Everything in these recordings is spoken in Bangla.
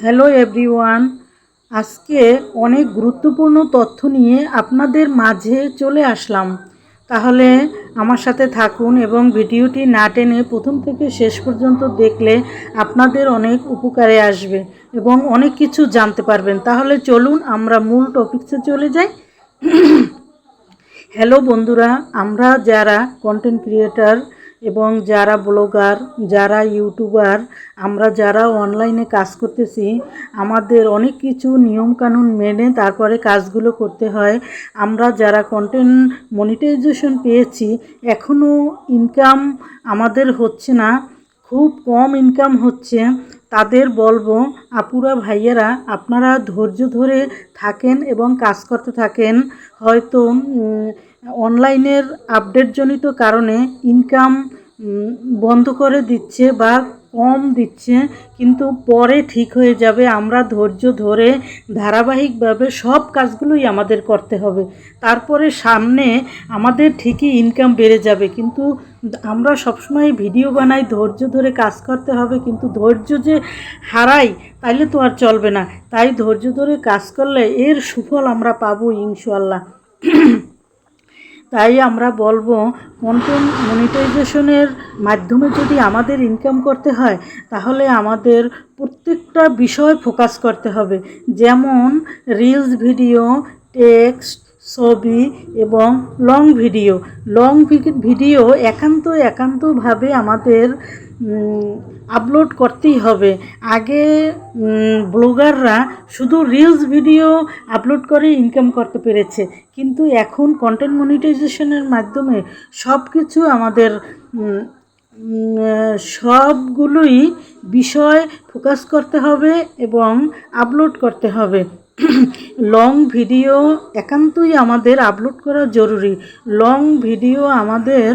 হ্যালো এভরিওয়ান, আজকে অনেক গুরুত্বপূর্ণ তথ্য নিয়ে আপনাদের মাঝে চলে আসলাম। তাহলে আমার সাথে থাকুন এবং ভিডিওটি না টেনে প্রথম থেকে শেষ পর্যন্ত দেখলে আপনাদের অনেক উপকারে আসবে এবং অনেক কিছু জানতে পারবেন। তাহলে চলুন আমরা মূল টপিকসে চলে যাই। হ্যালো বন্ধুরা, আমরা যারা কন্টেন্ট ক্রিয়েটার এবং যারা ব্লগার, যারা ইউটিউবার, আমরা যারা অনলাইনে কাজ করতেছি, আমাদের অনেক কিছু নিয়মকানুন মেনে তারপরে কাজগুলো করতে হয়। আমরা যারা কন্টেন্ট মনিটাইজেশন পেয়েছি এখনও ইনকাম আমাদের হচ্ছে না। খুব কম ইনকাম হচ্ছে, তাদের বলব, আপুরা, ভাইয়েরা, আপনারা ধৈর্য ধরে থাকেন এবং কাজ করতে থাকেন। হয়তো অনলাইনের আপডেটজনিত কারণে ইনকাম বন্ধ করে দিচ্ছে বা কম দিচ্ছে, কিন্তু পরে ঠিক হয়ে যাবে। আমরা ধৈর্য ধরে ধারাবাহিকভাবে সব কাজগুলোই আমাদের করতে হবে। তারপরে সামনে আমাদের ঠিকই ইনকাম বেড়ে যাবে। কিন্তু আমরা সবসময় ভিডিও বানাই, ধৈর্য ধরে কাজ করতে হবে। কিন্তু ধৈর্য যে হারাই, তাইলে তো আর চলবে না। তাই ধৈর্য ধরে কাজ করলে এর সুফল আমরা পাবো ইনশাল্লাহ তাই আমরা বলব কন্টেন্ট মনিটাইজেশনের মাধ্যমে যদি আমাদের ইনকাম করতে হয়, তাহলে আমাদের প্রত্যেকটা বিষয় ফোকাস করতে হবে। যেমন রিলস ভিডিও টেক্সট ছবি এবং লং ভিডিও লং ভিডিও একান্ত একান্তভাবে আমাদের আপলোড করতেই হবে। আগে ব্লগাররা শুধু রিলস ভিডিও আপলোড করে ইনকাম করতে পেরেছে। কিন্তু এখন কন্টেন্ট মনিটাইজেশনের মাধ্যমে সব কিছু আমাদের সবগুলোই বিষয় ফোকাস করতে হবে এবং আপলোড করতে হবে। লং ভিডিও একান্তই আমাদের আপলোড করা জরুরি। লং ভিডিও আমাদের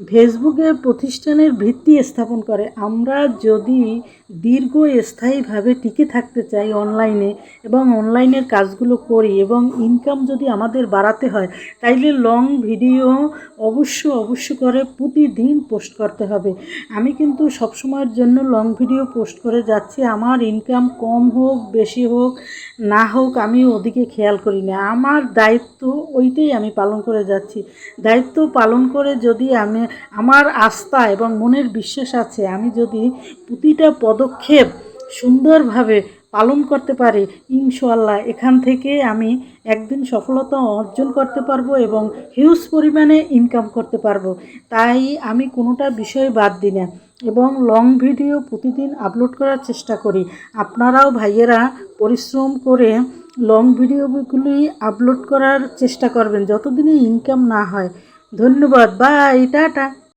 উম, ফেসবুকে প্রতিষ্ঠানের ভিত্তি স্থাপন করে। আমরা যদি দীর্ঘ স্থায়ীভাবে টিকে থাকতে চাই অনলাইনে এবং অনলাইনের কাজগুলো করি এবং ইনকাম যদি আমাদের বাড়াতে হয় তাইলে লং ভিডিও অবশ্য অবশ্য করে প্রতিদিন পোস্ট করতে হবে। আমি কিন্তু সবসময়ের জন্য লং ভিডিও পোস্ট করে যাচ্ছি। আমার ইনকাম কম হোক বেশি হোক না হোক আমি ওদিকে খেয়াল করি না। আমার দায়িত্ব ওইটাই আমি পালন করে যাচ্ছি। দায়িত্ব পালন করে যদি আমি আমার আস্থা এবং মনের বিশ্বাস আছে, আমি যদি প্রতিটা পদক্ষেপ সুন্দরভাবে পালন করতে পারি ইনশাল্লাহ এখান থেকে আমি একদিন সফলতা অর্জন করতে পারব এবং হিউজ পরিমাণে ইনকাম করতে পারব। তাই আমি কোনোটা বিষয় বাদ দিই না এবং লং ভিডিও প্রতিদিন আপলোড করার চেষ্টা করি। আপনারাও ভাইয়েরা পরিশ্রম করে লং ভিডিওগুলি আপলোড করার চেষ্টা করবেন, যতদিনই ইনকাম না হয়। ধন্যবাদ বাই টাটা।